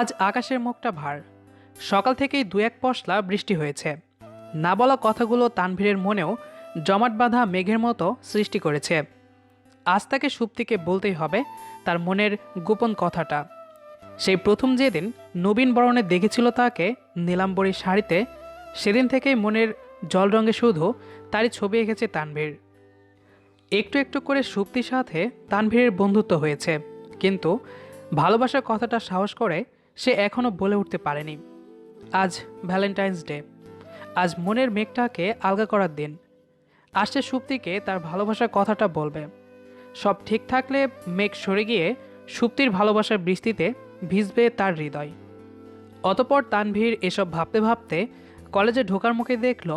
আজ আকাশের মুখটা ভার। সকাল থেকেই দু এক পশলা বৃষ্টি হয়েছে। না বলা কথাগুলো তানভীরের মনেও জমাট বাঁধা মেঘের মতো সৃষ্টি করেছে। আজ তাকে সুপ্তিকে বলতেই হবে তার মনের গোপন কথাটা। সেই প্রথম যেদিন নবীন বরণে দেখেছিল তাকে নীলাম্বরী শাড়িতে, সেদিন থেকেই মনের জল রঙে শুধু তারই ছবি এঁকেছে তানভীর। একটু একটু করে সুপ্তির সাথে তানভীরের বন্ধুত্ব হয়েছে। কিন্তু ভালোবাসার কথাটা সাহস করে সে এখনও বলে উঠতে পারেনি। আজ ভ্যালেন্টাইন্স ডে আজ মনের মেঘটাকে আলগা করার দিন। আসছে সুপ্তিকে তার ভালোবাসার কথাটা বলবে। সব ঠিক থাকলে মেঘ সরে গিয়ে সুপ্তির ভালোবাসার বৃষ্টিতে ভিজবে তার হৃদয়। অতপর তানভীর এসব ভাবতে ভাবতে কলেজে ঢোকার মুখে দেখল,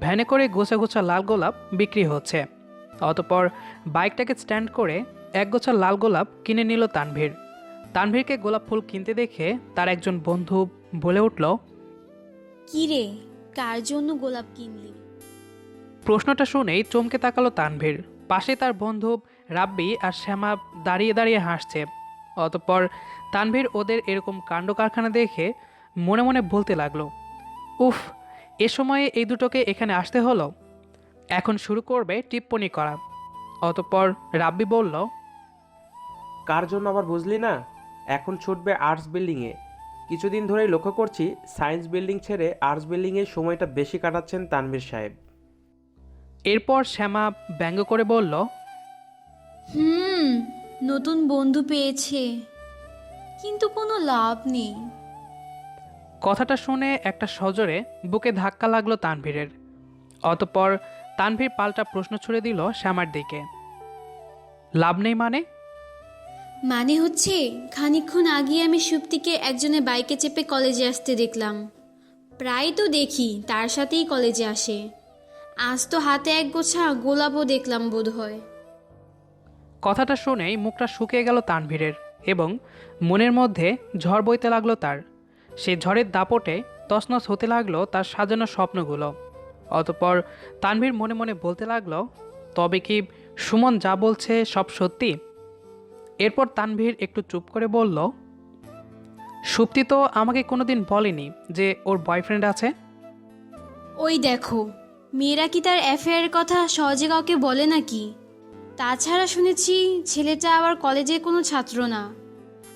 ভ্যানে করে গোছা গোছা লাল গোলাপ বিক্রি হচ্ছে। অতপর বাইকটাকে স্ট্যান্ড করে এক গোছা লাল গোলাপ কিনে নিল তানভীর। তানভীরকে গোলাপ ফুল কিনতে দেখে তার একজন বন্ধু বলে উঠল কি রে কার জন্য গোলাপ কিনলি? প্রশ্নটা শুনেই চমকে তাকালো তানভীর। পাশে তার বন্ধু রাব্বি আর শ্যামা দাঁড়িয়ে দাঁড়িয়ে হাসছে। অতপর তানভীর ওদের এরকম কাণ্ড কারখানা দেখে মনে মনে বলতে লাগল উফ এ সময়ে এই দুটোকে এখানে আসতে হলো। এখন শুরু করবে টিপ্পনি করা। অতপর রাব্বি বলল কার জন্য আবার বুঝলি না? এখন ছুটবে আর্টস বিল্ডিংয়ে কিছুদিন ধরেই লক্ষ্য করছি সায়েন্স বিল্ডিং ছেড়ে আর্টস বিল্ডিংয়ে সময়টা বেশি কাটাচ্ছেন তানভীর সাহেব। এরপর শ্যামা ব্যঙ্গ করে বলল হুম নতুন বন্ধু পেয়েছে কিন্তু কোনো লাভ নেই। কথাটা শুনে একটা সজোরে বুকে ধাক্কা লাগল তানভীরের। অতপর তানভীর পাল্টা প্রশ্ন ছুড়ে দিল শ্যামার দিকে। লাভ নেই মানে? মানে হচ্ছে, খানিকক্ষণ আগে আমি সুপ্তিকে একজনের বাইকে চেপে কলেজে আসতে দেখলাম। প্রায় তো দেখি, তার সাথেই কলেজে আসে। আজ তো হাতে এক গোছা গোলাপও দেখলাম বোধ হয় কথাটা শুনেই মুখটা শুকিয়ে গেল তানভীরের এবং মনের মধ্যে ঝড় বইতে লাগল তার। সে ঝড়ের দাপটে তছনছ হতে লাগল তার সাজানো স্বপ্নগুলো। অতপর তানভীর মনে মনে বলতে লাগল, তবে কি সুমন যা বলছে সব সত্যি? এরপর তানভীর একটু চুপ করে বলল সুপ্তি তো আমাকে কোনোদিন বলেনি যে ওর বয়ফ্রেন্ড আছে? ওই দেখো মেয়েরা কি তার অ্যাফেয়ারের কথা সহজে কাউকে বলে নাকি? তাছাড়া শুনেছি ছেলেটা আবার কলেজে কোনো ছাত্র না।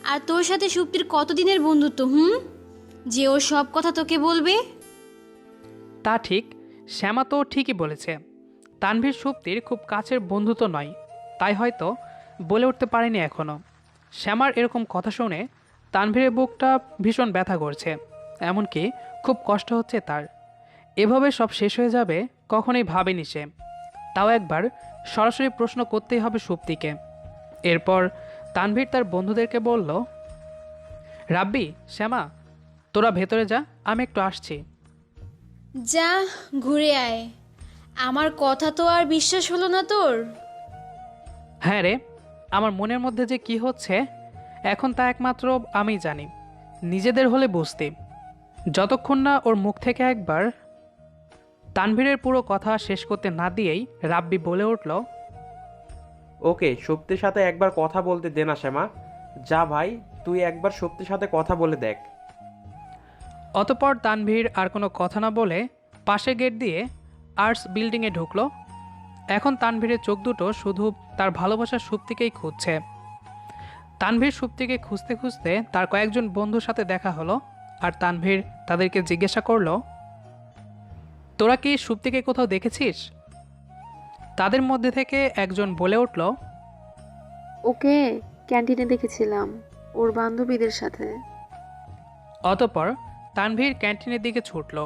আর তোর সাথে সুপ্তির কতদিনের বন্ধুত্ব হুম? যে ও সব কথা তোকে বলবে? তা ঠিক শ্যামা তো ঠিকই বলেছে। তানভীর সুপ্তির খুব কাছের বন্ধু তো নয় তাই হয়তো বলে উঠতে পারেনি এখনও শ্যামার এরকম কথা শুনে তানভীরের বুকটা ভীষণ ব্যথা করছে এমনকি খুব কষ্ট হচ্ছে তার। এভাবে সব শেষ হয়ে যাবে কখনোই ভাবেনি সে। তাও একবার সরাসরি প্রশ্ন করতেই হবে সুপ্তিকে। এরপর তানভীর তার বন্ধুদেরকে বলল রাব্বি শ্যামা তোরা ভেতরে যা আমি একটু আসছি। যা ঘুরে আয়। আমার কথা তো আর বিশ্বাস হলো না তোর? হ্যাঁ রে আমার মনের মধ্যে যে কি হচ্ছে এখন তা একমাত্র আমি জানি। নিজেদের হলে বুঝতে। যতক্ষণ না ওর মুখ থেকে একবার তানভীরের পুরো কথা শেষ করতে না দিয়েই রাব্বি বলে উঠল ওকে শক্তির সাথে একবার কথা বলতে দে না শ্যামা। যা ভাই তুই একবার শক্তির সাথে কথা বলে দেখ। অতপর তানভীর আর কোনো কথা না বলে পাশে গেট দিয়ে আর্টস বিল্ডিংয়ে ঢুকলো। এখন তানভীরের চোখ দুটো শুধু তার ভালোবাসার সুপ্তিকেই খুঁজছে। তানভীর সুপ্তিকে খুঁজতে খুঁজতে তার কয়েকজন বন্ধুর সাথে দেখা হলো আর তানভীর তাদেরকে জিজ্ঞাসা করল তোরা কি সুপ্তিকে কোথাও দেখেছিস? তাদের মধ্যে থেকে একজন বলে উঠল ওকে ক্যান্টিনে দেখেছিলাম ওর বান্ধবীদের সাথে। অতপর তানভীর ক্যান্টিনের দিকে ছুটল।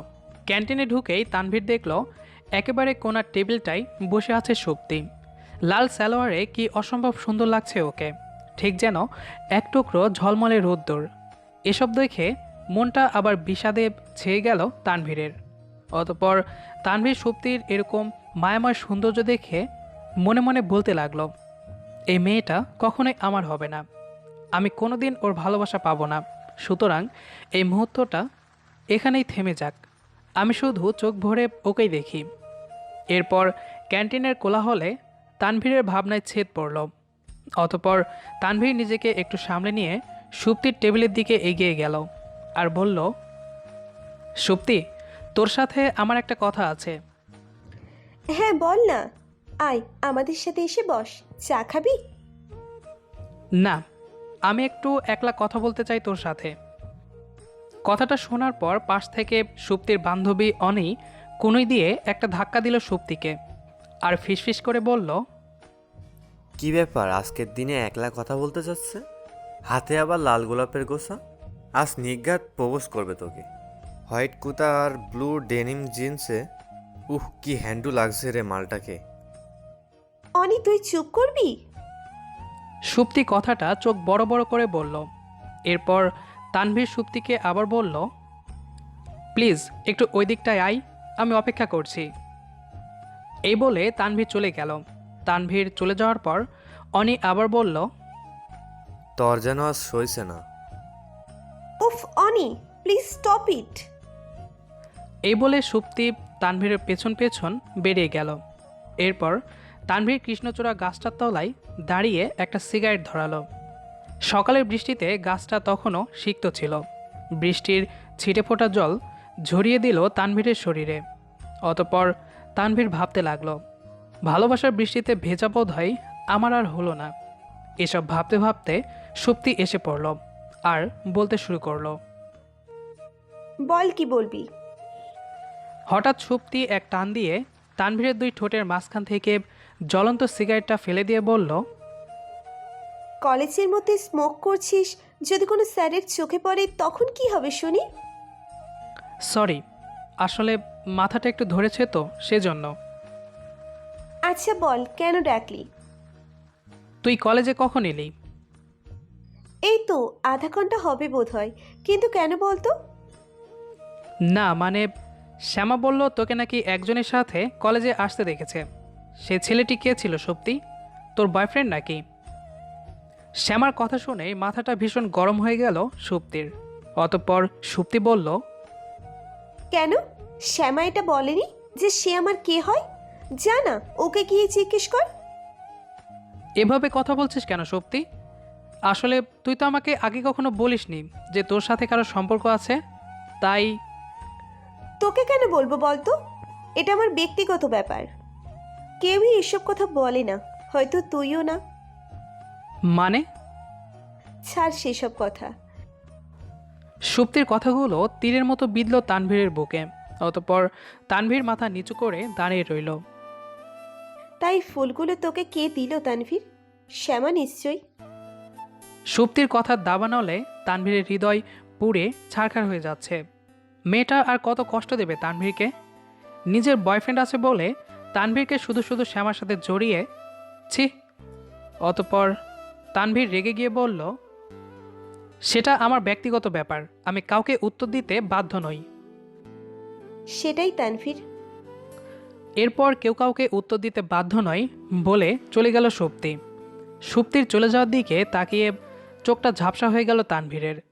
ক্যান্টিনে ঢুকেই তানভীর দেখল একেবারে কোনার টেবিলটাই বসে আছে সুপ্তি লাল সালোয়ারে কি অসম্ভব সুন্দর লাগছে ওকে। ঠিক যেন এক টুকরো ঝলমলে রোদ্দুর। এসব দেখে মনটা আবার বিষাদে ছেয়ে গেল তানভীরের। অতপর তানভীর সুপ্তির এরকম মায়াময় সৌন্দর্য দেখে মনে মনে বলতে লাগল, এই মেয়েটা কখনোই আমার হবে না। আমি কোনোদিন ওর ভালোবাসা পাবো না। সুতরাং এই মুহূর্তটা এখানেই থেমে যাক। আমি শুধু চোখ ভরে ওকেই দেখি। এরপর ক্যান্টিনের কোলাহলে তানভীরের ভাবনায় ছেদ পড়ল। অতপর তানভীর নিজেকে একটু সামলে নিয়ে সুপ্তির টেবিলের দিকে এগিয়ে গেল আর বলল সুপ্তি তোর সাথে আমার একটা কথা আছে। হ্যাঁ বল না। আয় আমাদের সাথে এসে বস। চা খাবি? না আমি একটু একলা কথা বলতে চাই তোর সাথে। কথাটা শোনার পর পাশ থেকে সুপ্তির বান্ধবী অনি কুনুই দিয়ে একটা ধাক্কা দিল সুপ্তিকে আর ফিসফিস করে বলল কি ব্যাপার আজকের দিনে একলা কথা বলতে যাচ্ছে? হাতে আবার লাল গোলাপের গোসা? আজ নিজ্ঞাত প্রবোজ করবে তোকে। হোয়াইট কুতা আর ব্লু ডেনিম জিন্সে? উহ কি হ্যান্ডু লাগছে রে মালটাকে। অনি তুই চুপ করবি? সুপ্তি কথাটা চোখ বড় বড় করে বলল। এরপর তানভীর সুপ্তিকে আবার বলল প্লিজ একটু ওই দিকটায় আই আমি অপেক্ষা করছি। এই বলে তানভীর চলে গেল। তানভীর চলে যাওয়ার পর অনি আবার বলল তোর যেন আজ সইছে না। উফ অনি প্লিজ স্টপ ইট এই বলে সুপ্তি তানভীরের পেছন পেছন বেরিয়ে গেল। এরপর তানভীর কৃষ্ণচূড়া গাছটার তলায় দাঁড়িয়ে একটা সিগারেট ধরালো। সকালের বৃষ্টিতে গাছটা তখনও সিক্ত ছিল। বৃষ্টির ছিটে ফোটা জল ঝরিয়ে দিল তানভীরের শরীরে। অতপর তানভীর ভাবতে লাগল ভালোবাসার বৃষ্টিতে ভেজা বোধ হয় আমার আর হলো না। এসব ভাবতে ভাবতে সুপ্তি এসে পড়ল আর বলতে শুরু করল বল কি বলবি? হঠাৎ সুপ্তি এক টান দিয়ে তানভীরের দুই ঠোঁটের মাঝখান থেকে জ্বলন্ত সিগারেটটা ফেলে দিয়ে বলল কলেজের মধ্যে স্মোক করছিস যদি কোনো স্যারের চোখে পড়ে তখন কি হবে শুনি? সরি আসলে মাথাটা একটু ধরেছে তো সেজন্য। আচ্ছা বল কেন ডাকলি? তুই কলেজে কখন এলি? এই তো আধা ঘণ্টা হবে বোধ হয় কিন্তু কেন বলতো? না মানে শ্যামা বলল তোকে নাকি একজনের সাথে কলেজে আসতে দেখেছে। সে ছেলেটি কে ছিল সত্যি? তোর বয়ফ্রেন্ড নাকি? শ্যামার কথা শুনে মাথাটা ভীষণ গরম হয়ে গেল সুপ্তির। অতঃপর সুপ্তি বলল কেন? শ্যামা এটা বলেনি যে সে আমার কে হয়? জানা ওকে গিয়ে জিজ্ঞেস কর। এভাবে কথা বলছিস কেন সত্যি? আসলে তুই তো আমাকে আগে কখনো বলিসনি যে তোর সাথে কারও সম্পর্ক আছে। তাই তোকে কেন বলব বলতো? এটা আমার ব্যক্তিগত ব্যাপার। কেউই এসব কথা বলে না হয়তো তুইও না। মানে? ছাড় সেসব কথা। সুপ্তির কথাগুলো তীরের মতো বিঁধল তানভীরের বুকে। অতপর তানভীর মাথা নিচু করে দাঁড়িয়ে রইল। তাই ফুলগুলো তোকে কে দিল তানভীর? শ্যামা নিশ্চয়ই। সুপ্তির কথার দাবানলে তানভীরের হৃদয় পুড়ে ছারখার হয়ে যাচ্ছে। মেয়েটা আর কত কষ্ট দেবে তানভীরকে? নিজের বয়ফ্রেন্ড আছে বলে তানভীরকে শুধু শুধু শ্যামার সাথে জড়িয়ে ছি। অতপর তানভীর রেগে গিয়ে বলল সেটা আমার ব্যক্তিগত ব্যাপার। আমি কাউকে উত্তর দিতে বাধ্য নই। সেটাই তানভীর। এরপর কেউ কাউকে উত্তর দিতে বাধ্য নয় বলে চলে গেল সুপ্তি। সুপ্তির চলে যাওয়ার দিকে তাকিয়ে চোখটা ঝাপসা হয়ে গেল তানভীরের।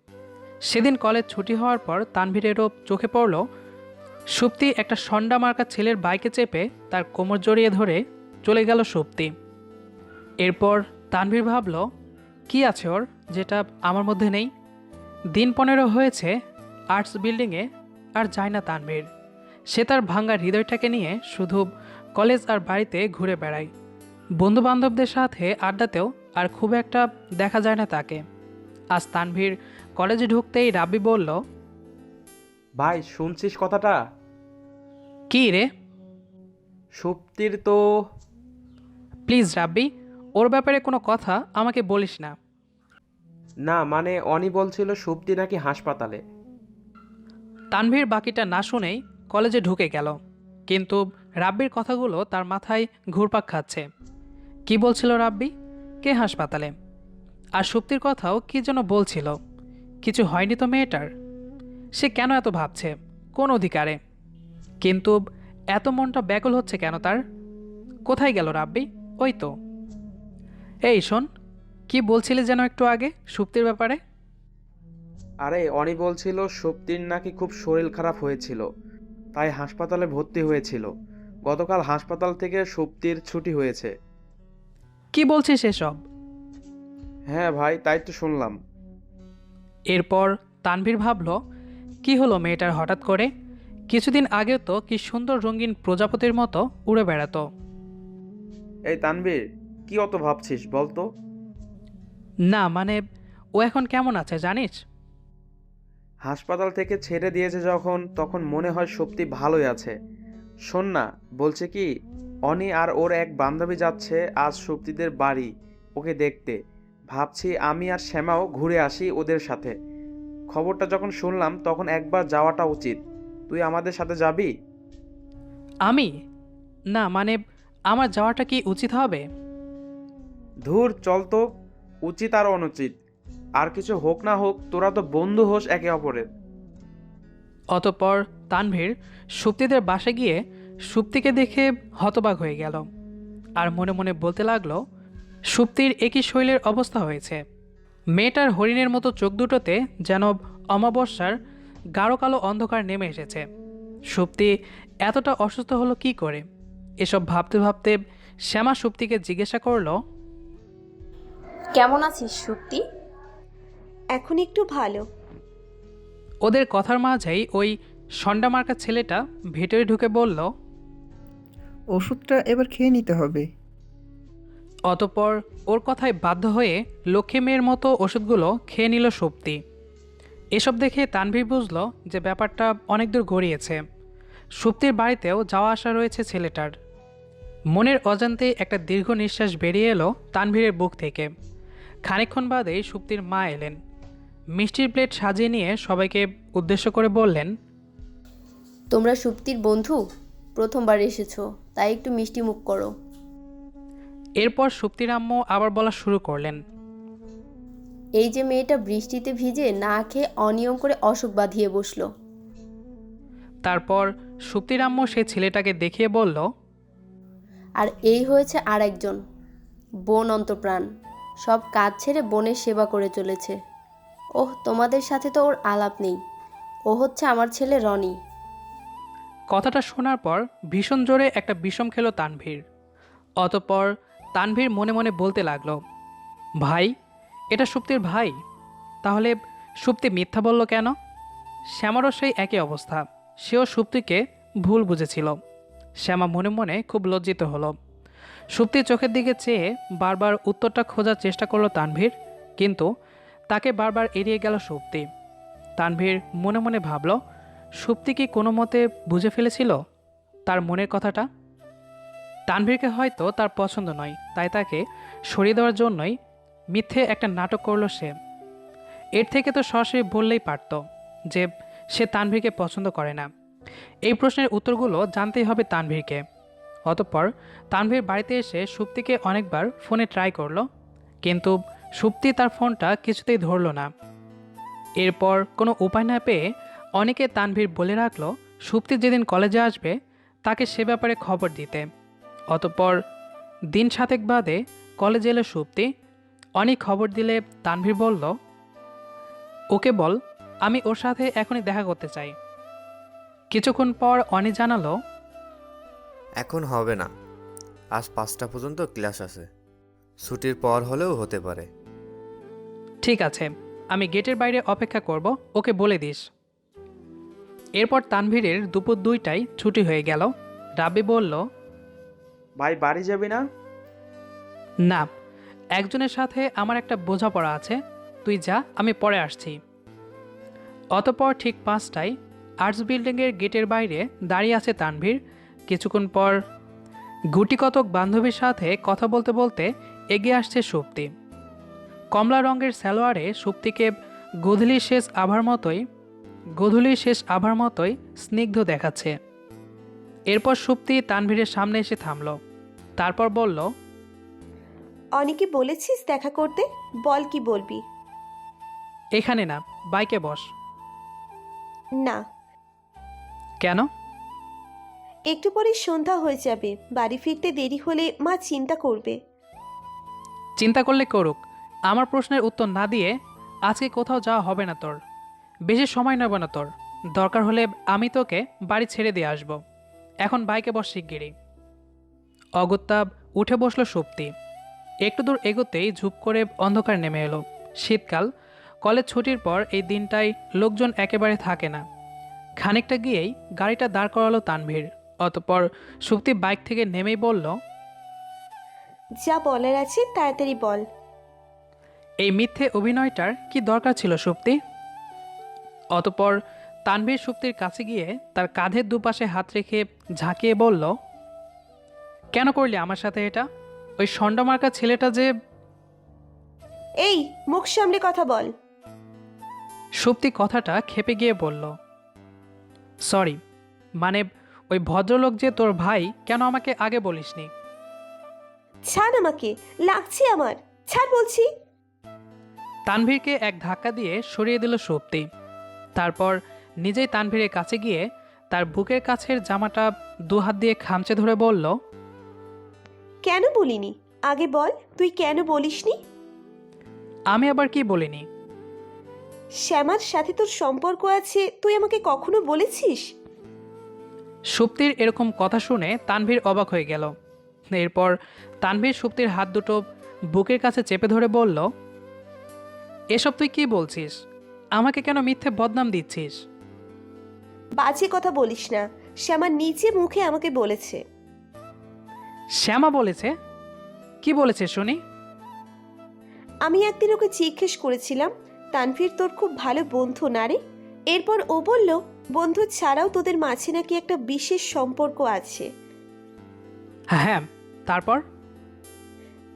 সেদিন কলেজ ছুটি হওয়ার পর তানভীরেরও চোখে পড়ল সুপ্তি একটা সন্ডা মার্কা ছেলের বাইকে চেপে তার কোমর জড়িয়ে ধরে চলে গেল সুপ্তি। এরপর তানভীর ভাবল কি আছে ওর যেটা আমার মধ্যে নেই? দিন পনেরো হয়েছে আর্টস বিল্ডিংয়ে আর যায় না তানভীর। সে তার ভাঙ্গা হৃদয়টাকে নিয়ে শুধু কলেজ আর বাড়িতে ঘুরে বেড়ায়। বন্ধু বান্ধবদের সাথে আড্ডাতেও আর খুব একটা দেখা যায় না তাকে। আজ তানভীর কলেজে ঢুকতেই রাব্বি বলল ভাই শুনছিস কথাটা? কি রে? সুপ্তির তো প্লিজ রাব্বি ওর ব্যাপারে কোনো কথা আমাকে বলিস না। না মানে অনি বলছিল সুপ্তি নাকি হাসপাতালে। তানভীর বাকিটা না শুনেই কলেজে ঢুকে গেল। কিন্তু রাব্বির কথাগুলো তার মাথায় ঘুরপাক খাচ্ছে। কি বলছিল রাব্বি? কে হাসপাতালে? আর সুপ্তির কথাও কি যেন বলছিল? কিছু হয়নি তো মেয়েটার? সে কেন এত ভাবছে? কোন অধিকারে? কিন্তু এত মনটা ব্যাকুল হচ্ছে কেন তার? কোথায় গেল রাব্বি? ওই তো। এই শোন কি বলছিলে যেন একটু আগে সুপ্তির ব্যাপারে? আরে অনি বলছিল সুপ্তির নাকি খুব শরীর খারাপ হয়েছিল তাই হাসপাতালে ভর্তি হয়েছিল। গতকাল হাসপাতাল থেকে সুপ্তির ছুটি হয়েছে। কি বলছিস এসব? হ্যাঁ ভাই তাই তো শুনলাম। এরপর তানভীর ভাবল কি হলো মেয়েটার হঠাৎ করে? কিছুদিন আগেও তো কি সুন্দর রঙিন প্রজাপতির মতো উড়ে বেড়াতো। এই তানবীর কি অত ভাবছিস বল তো? না মানে ও এখন কেমন আছে জানিস? হাসপাতাল থেকে ছেড়ে দিয়েছে যখন তখন মনে হয় সত্যি ভালোই আছে। শোন না বলছে কি অনি আর ওর এক বান্ধবী যাচ্ছে আজ শক্তিদের বাড়ি ওকে দেখতে। ভাবছি আমি আর শ্যামাও ঘুরে আসি ওদের সাথে। খবরটা যখন শুনলাম তখন একবার যাওয়াটা উচিত। তুই আমাদের সাথে যাবি? আমি? না মানে আমার যাওয়াটা কি উচিত হবে? ধুর, চল তো। উচিত আর অনুচিত। আর কিছু হোক না হোক, তোরা তো বন্ধু হোস একে অপরের। অতপর তানভীর সুপ্তিদের বাসা গিয়ে সুপ্তিকে দেখে হতবাক হয়ে গেল আর মনে মনে বলতে লাগল, সুপ্তির একই শৈলের অবস্থা হয়েছে। মেয়েটার হরিণের মতো চোখ দুটোতে যেন অমাবস্যার গাঢ় কালো অন্ধকার নেমে এসেছে। সুপ্তি এতটা অসুস্থ হলো কি করে? এসব ভাবতে ভাবতে শ্যামা সুপ্তিকে জিজ্ঞাসা করল কেমন আছিস সুপ্তি? এখন একটু ভালো। ওদের কথার মাঝেই ওই সন্ডা সন্ডামার্কা ছেলেটা ভেতরে ঢুকে বলল ওষুধটা এবার খেয়ে নিতে হবে। অতপর ওর কথায় বাধ্য হয়ে লক্ষ্মী মেয়ের মতো ওষুধগুলো খেয়ে নিল সুপ্তি। এসব দেখে তানভীর বুঝল যে ব্যাপারটা অনেক দূর গড়িয়েছে। সুপ্তির বাড়িতেও যাওয়া আসা রয়েছে ছেলেটার। মনের অজান্তে একটা দীর্ঘ নিঃশ্বাস বেরিয়ে এলো তানভীরের বুক থেকে। খানিকক্ষণ বাদেই সুপ্তির মা এলেন। মিষ্টির প্লেট সাজিয়ে নিয়ে সবাইকে উদ্দেশ্য করে বললেন তোমরা সুপ্তির বন্ধু? প্রথমবার এসেছ তাই একটু মিষ্টি মুখ করো। এরপর সুপ্তির আম্মু আবার বলা শুরু করলেন এই যে মেয়েটা বৃষ্টিতে ভিজে না খেয়ে অনিয়ম করে অসুখ বাঁধিয়ে বসল। তারপর সুপ্তির আম্মু সে ছেলেটাকে দেখিয়ে বলল আর এই হয়েছে আর একজন বোন অন্তপ্রাণ। সব কাজ ছেড়ে বোনের সেবা করে চলেছে। ওহ, তোমাদের সাথে তো ওর আলাপ নেই। ও হচ্ছে আমার ছেলে রনি। কথাটা শোনার পর ভীষণ জোরে একটা বিষম খেলো তানভীর। অতপর তানভীর মনে মনে বলতে লাগল, ভাই, এটা সুপ্তির ভাই। তাহলে সুপ্তি মিথ্যা বলল কেন? শ্যামারও সেই একই অবস্থা। সেও সুপ্তিকে ভুল বুঝেছিল। শ্যামা মনে মনে খুব লজ্জিত হলো। সুপ্তির চোখের দিকে চেয়ে বারবার উত্তরটা খোঁজার চেষ্টা করল তানভীর, কিন্তু তাকে বারবার এড়িয়ে গেল সুপ্তি। তানভীর মনে মনে ভাবল, সুপ্তি কি কোনো মতে বুঝে ফেলেছিল তার মনের কথাটা? তানভীরকে হয়তো তার পছন্দ নয়, তাই তাকে সরিয়ে দেওয়ার জন্যই মিথ্যে একটা নাটক করল সে। এর থেকে তো সরাসরি বললেই পারত যে সে তানভীরকে পছন্দ করে না। এই প্রশ্নের উত্তরগুলো জানতেই হবে তানভীরকে। অতঃপর তানভীর বাড়িতে এসে সুপ্তিকে অনেকবার ফোনে ট্রাই করল, কিন্তু সুপ্তি তার ফোনটা কিছুতেই ধরলো না। এরপর কোনো উপায় না পেয়ে অনেকে তানভীর বলে রাখল, সুপ্তি যেদিন কলেজে আসবে তাকে সে ব্যাপারে খবর দিতে। অতঃপর দিন সাতেক বাদে কলেজে এলো সুপ্তি। অনেক খবর দিলে তানভীর বলল, ওকে বল, আমি ওর সাথে এখনই দেখা করতে চাই। কিছুক্ষণ পর অনি জানালো এখন হবে না। আজ পাঁচটা পর্যন্ত ক্লাস আছে। ছুটির পর হলেও হতে পারে। ঠিক আছে আমি গেটের বাইরে অপেক্ষা করব ওকে বলে দিস। এরপর তানভীরের দুপুর দুইটায় ছুটি হয়ে গেল। রাবি বলল ভাই বাড়ি যাবি না? না একজনের সাথে আমার একটা বোঝাপড়া আছে। তুই যা আমি পরে আসছি। অতপর ঠিক পাঁচটায় আর্টস বিল্ডিংয়ের গেটের বাইরে দাঁড়িয়ে আছে তানভীর। কিছুক্ষণ পর গুটিকতক বান্ধবীর সাথে কথা বলতে বলতে এগিয়ে আসছে সুপ্তি। কমলা রঙের সালোয়ারে সুপ্তিকে গোধূলির শেষ আভার মতোই গোধূলির শেষ আভার মতোই স্নিগ্ধ দেখাচ্ছে। এরপর সুপ্তি তানভীরের সামনে এসে থামল। তারপর বলল অনেকে বলেছিস দেখা করতে? বল কি বলবি? এখানে না বাইকে বস। না। কেন? একটু পরে সন্ধ্যা হয়ে যাবে। বাড়ি ফিরতে দেরি হলে মা চিন্তা করবে। চিন্তা করলে করুক। আমার প্রশ্নের উত্তর না দিয়ে আজকে কোথাও যাওয়া হবে না তোর। বেশি সময় নেব না তোর। দরকার হলে আমি তোকে বাড়ি ছেড়ে দিয়ে আসব। এখন বাইকে বস শিগগিরই। অগত্যাব উঠে বসল সুপ্তি। একটু দূর এগোতেই ঝুপ করে অন্ধকার নেমে এলো। শীতকাল, কলেজ ছুটির পর এই দিনটায় লোকজন একেবারে থাকে না। খানিকটা গিয়েই গাড়িটা দাঁড় করালো তানভীর। অতপর সুপ্তি বাইক থেকে নেমেই বলল যা বলার আছে তাড়াতাড়ি বল। এই মিথ্যে অভিনয়টার কি দরকার ছিল সুপ্তি? অতপর তানভীর সুপ্তির কাছে গিয়ে তার কাঁধের দুপাশে হাত রেখে ঝাঁকিয়ে বলল কেন করলি আমার সাথে এটা? ওই ষণ্ডমার্কা ছেলেটা যে এই মুখ সামলে কথা বল। সুপ্তি কথাটা খেপে গিয়ে বলল সরি মানে ওই ভদ্রলোক যে তোর ভাই কেন আমাকে আগে বলিসনি? ছাড় আমাকে লাগছে আমার। ছাড় বলছি। তানভীরকে এক ধাক্কা দিয়ে সরিয়ে দিল সুপ্তি। তারপর নিজেই তানভীরের কাছে গিয়ে তার বুকের কাছের জামাটা দু হাত দিয়ে খামচে ধরে বলল কেন বলিনি? আগে বল তুই কেন বলিসনি? আমি আবার কি বলিনি? শ্যামার সাথে তোর সম্পর্ক আছে তুই আমাকে কখনো বলেছিস? সুপ্তির এরকম কথা শুনে তানভীর অবাক হয়ে গেল। এরপর তানভীর সুপ্তির হাত দুটো বুকের কাছে চেপে ধরে বলল এসব তুই কি বলছিস? আমাকে কেন মিথ্যে বদনাম দিচ্ছিস? বাজে কথা বলিস না। শ্যামা নিজে মুখে আমাকে বলেছে। শ্যামা বলেছে? কি বলেছে শুনি? আমি একদিন ওকে জিজ্ঞেস করেছিলাম তানভীর তোর খুব ভালো বন্ধু না রে? এরপর ও বলল বন্ধু ছাড়াও তোদের মাঝে নাকি একটা বিশেষ সম্পর্ক আছে। হ্যাঁ তারপর?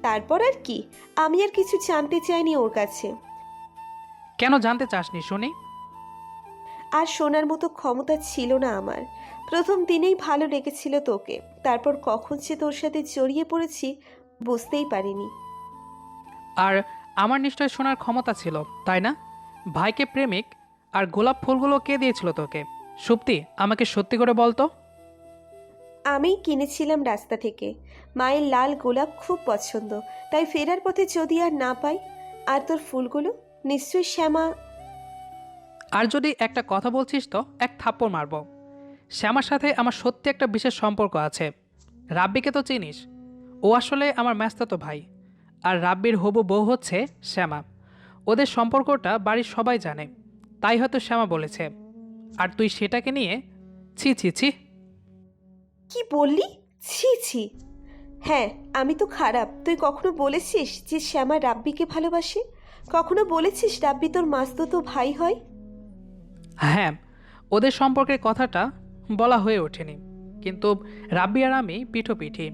তারপর আর কি? আমি আর কিছু জানতে চাইনি ওর কাছে। কেন জানতে চাসনি শুনি? আর শোনার মতো ক্ষমতা ছিল না আমার। প্রথম দিনেই ভালো লেগেছিল তোকে। তারপর কখন সে তোর সাথে জড়িয়ে পড়েছি বুঝতেই পারিনি। আর আমার নিশ্চয় শোনার ক্ষমতা ছিল তাই না? ভাইকে প্রেমিক আর গোলাপ ফুলগুলো কে দিয়েছিল তোকে? সুপ্তি আমাকে সত্যি করে বলতো আমি কিনেছিলাম রাস্তা থেকে। মায়ের লাল গোলাপ খুব পছন্দ। তাই ফেরার পথে যদি আর না পাই আর তোর ফুলগুলো? নিশ্চয়ই শ্যামা আর যদি একটা কথা বলছিস তো এক থাপ্পড় মারব। শ্যামার সাথে আমার সত্যি একটা বিশেষ সম্পর্ক আছে। রাব্বিকে তো চিনিস। ও আসলে আমার ম্যাস্তাতো ভাই। আর রাব্বির হবু বউ হচ্ছে শ্যামা। ওদের সম্পর্কটা বাড়ির সবাই জানে। তাই হয়তো শ্যামা বলেছে। আর তুই সেটাকে নিয়ে ছি ছি ছি। কি বললি? ছি ছি। হ্যাঁ আমি তো খারাপ। তুই কখনো বলেছিস যে শ্যামা রাব্বিকে ভালোবাসে? কখনো বলেছিস রাব্বি তোর মাসতো ভাই হয়? হ্যাঁ ওদের সম্পর্কের কথাটা বলা হয়ে ওঠেনি। কিন্তু রাব্বি আর আমি পিঠোপিঠি।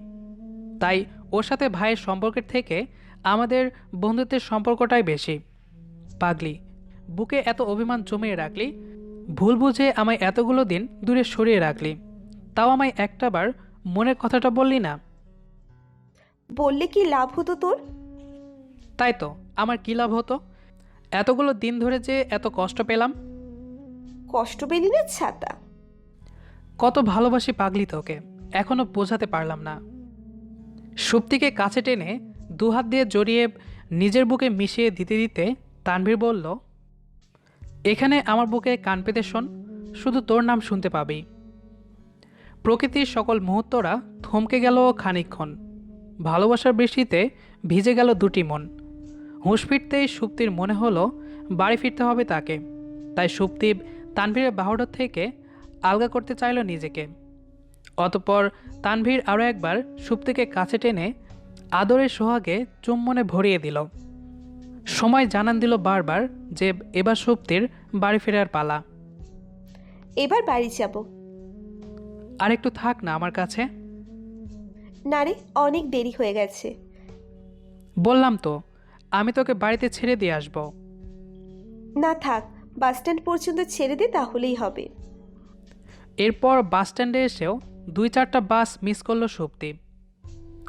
তাই ওর সাথে ভাইয়ের সম্পর্কের থেকে আমাদের বন্ধুত্বের সম্পর্কটাই বেশি। পাগলি বুকে এত অভিমান জমিয়ে রাখলি? ভুল বুঝে আমায় এতগুলো দিন দূরে সরিয়ে রাখলি। তাও আমায় একটাবার মনের কথাটা বললি না? বললে কি লাভ হতো তোর? তাই তো আমার কী লাভ হতো? এতগুলো দিন ধরে যে এত কষ্ট পেলাম? কষ্ট পেলি না ছাতা? কত ভালোবাসি পাগলি তোকে এখনও বোঝাতে পারলাম না। সুপ্তিকে কাছে টেনে দুহাত দিয়ে জড়িয়ে নিজের বুকে মিশিয়ে দিতে দিতে তানভীর বলল এখানে আমার বুকে কান পেতে শোন, শুধু তোর নাম শুনতে পাবি। প্রকৃতির সকল মুহূর্তরা থমকে গেল খানিকক্ষণ। ভালোবাসার বৃষ্টিতে ভিজে গেল দুটি মন। হুঁশ ফিরতেই সুপ্তির মনে হলো, বাড়ি ফিরতে হবে তাকে। তাই সুপ্তিব তানভীরের বাহুডর থেকে আলগা করতে চাইল নিজেকে। অতপর তানভীর আরও একবার সুপ্তিকে কাছে টেনে আদরের সোহাগে চুম্বনে ভরিয়ে দিল। সময় জানান দিল বারবার যে এবার সুপ্তির বাড়ি ফেরার পালা। এবার বাড়ি যাব। আর একটু থাক না আমার কাছে। না রে অনেক দেরি হয়ে গেছে। বললাম তো আমি তোকে বাড়িতে ছেড়ে দিয়ে আসব। না থাক বাস স্ট্যান্ড পর্যন্ত ছেড়ে দে তাহলেই হবে। এরপর বাস স্ট্যান্ডে এসেও দুই চারটা বাস মিস করল সুপ্তি।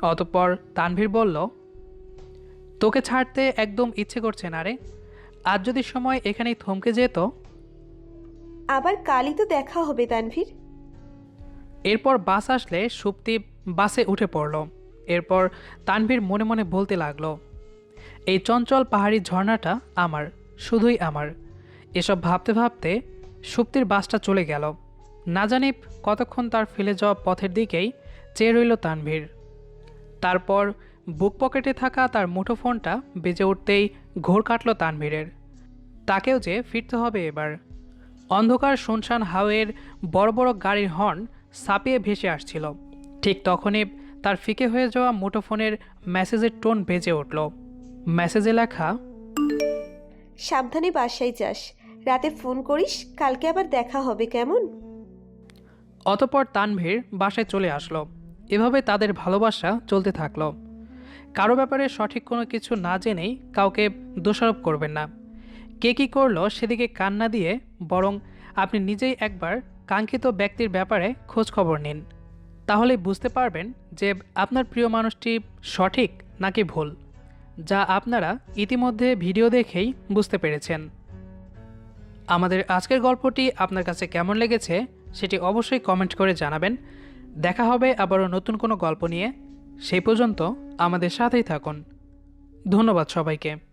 অতপর তানভীর বলল তোকে ছাড়তে একদম ইচ্ছে করছে না রে। আজ যদি সময় এখানেই থমকে যেত। আবার কালই তো দেখা হবে তানভীর। এরপর বাস আসলে সুপ্তি বাসে উঠে পড়ল। এরপর তানভীর মনে মনে বলতে লাগল এই চঞ্চল পাহাড়ি ঝর্ণাটা আমার শুধুই আমার। এসব ভাবতে ভাবতে সুপ্তির বাসটা চলে গেল। না জানি কতক্ষণ তার ফেলে যাওয়া পথের দিকেই চেয়ে রইল তানভীর। তারপর বুক পকেটে থাকা তার মুঠোফোনটা বেজে উঠতেই ঘোর কাটল তানভীরের। তাকেও যে ফিরতে হবে এবার। অন্ধকার শুনশান হাওয়ের বড় বড় গাড়ির হর্ন সাপিয়ে ভেসে আসছিল। ঠিক তখনই তার ফিকে হয়ে যাওয়া মুঠোফোনের মেসেজের টোন বেজে উঠল। মেসেজে লেখা সাবধানে বাসায় যাস। রাতে ফোন করিস কালকে আবার দেখা হবে কেমন? অতপর তানভীর বাসায় চলে আসলো। এভাবে তাদের ভালোবাসা চলতে থাকল। কারও ব্যাপারে সঠিক কোনো কিছু না জেনেই কাউকে দোষারোপ করবেন না। কে কী করল সেদিকে কান না দিয়ে বরং আপনি নিজেই একবার কাঙ্ক্ষিত ব্যক্তির ব্যাপারে খোঁজ খবর নিন। তাহলে বুঝতে পারবেন যে আপনার প্রিয় মানুষটি সঠিক নাকি ভুল, যা আপনারা ইতিমধ্যে ভিডিও দেখেই বুঝতে পেরেছেন। আমাদের আজকের গল্পটি আপনার কাছে কেমন লেগেছে সেটি অবশ্যই কমেন্ট করে জানাবেন। দেখা হবে আবারও নতুন কোনো গল্প নিয়ে। সেই পর্যন্ত আমাদের সাথেই থাকুন। ধন্যবাদ সবাইকে।